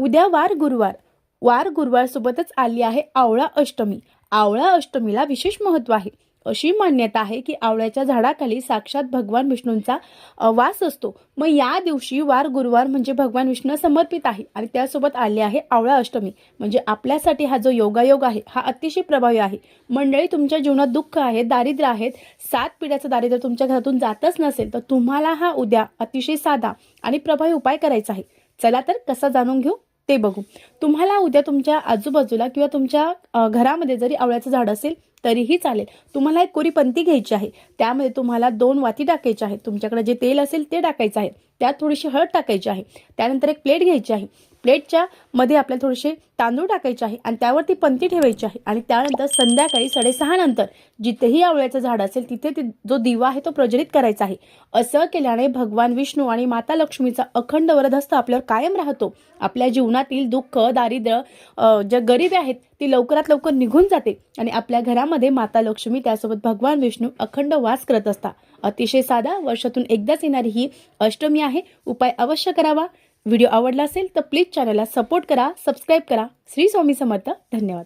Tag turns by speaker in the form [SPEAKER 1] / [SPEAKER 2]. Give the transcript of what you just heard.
[SPEAKER 1] उद्या वार गुरुवार. वार गुरुवारसोबतच आली आहे आवळा अष्टमी. आवळा अष्टमीला विशेष महत्त्व आहे. अशी मान्यता आहे की आवळ्याच्या झाडाखाली साक्षात भगवान विष्णूंचा वास असतो. मग या दिवशी वार गुरुवार म्हणजे भगवान विष्णू समर्पित आहे आणि त्यासोबत आले आहे आवळा अष्टमी. म्हणजे आपल्यासाठी हा जो योगायोग आहे हा अतिशय प्रभावी आहे. मंडळी तुमच्या जीवनात दुःख आहे दारिद्र्य आहेत सात पिढ्याचं दारिद्र्य तुमच्या घरातून जातच नसेल तर तुम्हाला हा उद्या अतिशय साधा आणि प्रभावी उपाय करायचा आहे. चला तर कसा जाणून घेऊ? ते बघू. तुम्हाला उद्या तुमच्या आजूबाजूला किंवा तुमच्या घरामध्ये जरी आवळ्याचं झाड असेल तरीही चालेल. तुम्हाला एक कोरी पंती घ्यायची आहे. त्यामध्ये तुम्हाला दोन वाती टाकायच्या आहेत. तुमच्याकडे जे तेल असेल ते टाकायचं आहे. त्यात थोडीशी हळद टाकायची आहे. त्यानंतर एक प्लेट घ्यायची आहे. प्लेटच्या मध्ये आपल्याला थोडेसे तांदूळ टाकायचे आहे आणि त्यावर ती पंती ठेवायची आहे. आणि त्यानंतर संध्याकाळी साडेसहा नंतर जिथेही आवळ्याचं झाड असेल तिथे ती जो दिवा आहे तो प्रज्वलित करायचा आहे. असं केल्याने भगवान विष्णू आणि माता लक्ष्मीचा अखंड वरदहस्त आपल्यावर कायम राहतो. आपल्या जीवनातील दुःख दारिद्र्य ज्या गरीब आहेत ती लवकरात लवकर निघून जाते. आणि आपल्या घरामध्ये माता लक्ष्मी त्यासोबत भगवान विष्णू अखंड वास करत असता अतिशय साधा वर्षातून एकदाच येणारी ही अष्टमी आहे. उपाय अवश्य करावा. व्हिडिओ आवडला असेल तर प्लीज चॅनलला सपोर्ट करा सबस्क्राईब करा. श्री स्वामी समर्थ. धन्यवाद.